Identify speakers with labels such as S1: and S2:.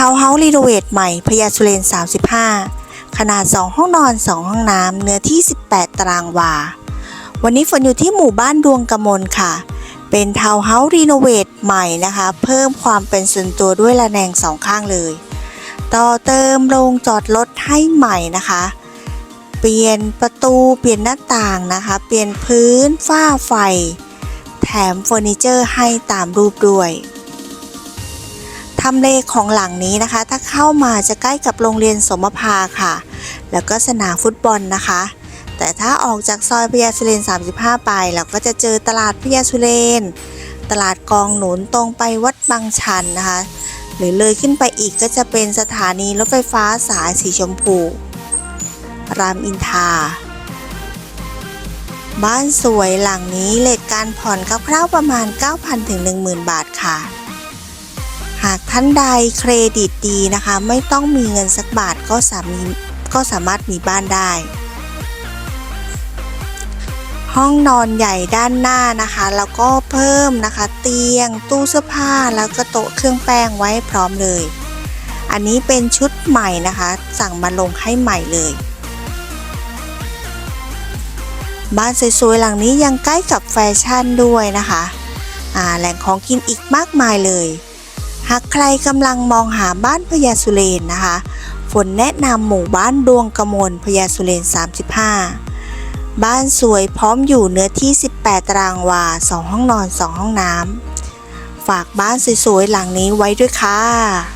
S1: ทาวน์เฮาส์รีโนเวทใหม่พญาสุเรน 35 ขนาด 2 ห้องนอน 2 ห้องน้ำเนื้อที่ 18 ตารางวา วันนี้ฝนอยู่ที่หมู่บ้านดวงกมลค่ะ เป็นทาวน์เฮาส์รีโนเวทใหม่นะคะ เพิ่มความเป็นส่วนตัวด้วยระแนงสองข้างเลย ต่อเติมโรงจอดรถให้ใหม่นะคะ เปลี่ยนประตูเปลี่ยนหน้าต่างนะคะ เปลี่ยนพื้นฝ้าไฟ แถมเฟอร์นิเจอร์ให้ตามรูปด้วยำเลของหลังนี้นะคะ ถ้าเข้ามาจะใกล้กับโรงเรียนสมภาค่ะ แล้วก็สนามฟุตบอลนะคะ แต่ถ้าออกจากซอยพญาสุเรน 35 ไปเราก็จะเจอตลาดพญาสุเรน ตลาดกองหนุนตรงไปวัดบางชันนะคะ หรือเลยขึ้นไปอีกก็จะเป็นสถานีรถไฟฟ้าสายสีชมพู รามอินทราบ้านสวยหลังนี้เลทการผ่อนคร่าวๆประมาณ 9,000ถึง10,000 บาทค่ะ หากท่านใดเครดิตดีนะคะ ไม่ต้องมีเงินสักบาทก็สามีก็สามารถมีบ้านได้ ห้องนอนใหญ่ด้านหน้านะคะ แล้วก็เพิ่มนะคะ เตียง ตู้เสื้อผ้าแล้วก็โต๊ะเครื่องแป้งไว้พร้อมเลย อันนี้เป็นชุดใหม่นะคะ สั่งมาลงให้ใหม่เลยบ้านสวยๆหลังนี้ยังใกล้กับแฟชั่นด้วยนะคะ แหล่งของกินอีกมากมายเลย หากใครกำลังมองหาบ้านพญาสุเรนนะคะ ฝนแนะนำหมู่บ้านดวงกระมวลพญาสุเรน 35 บ้านสวยพร้อมอยู่เนื้อที่ 18 ตารางวา 2 ห้องนอน 2 ห้องน้ำ ฝากบ้านสวยๆหลังนี้ไว้ด้วยค่ะ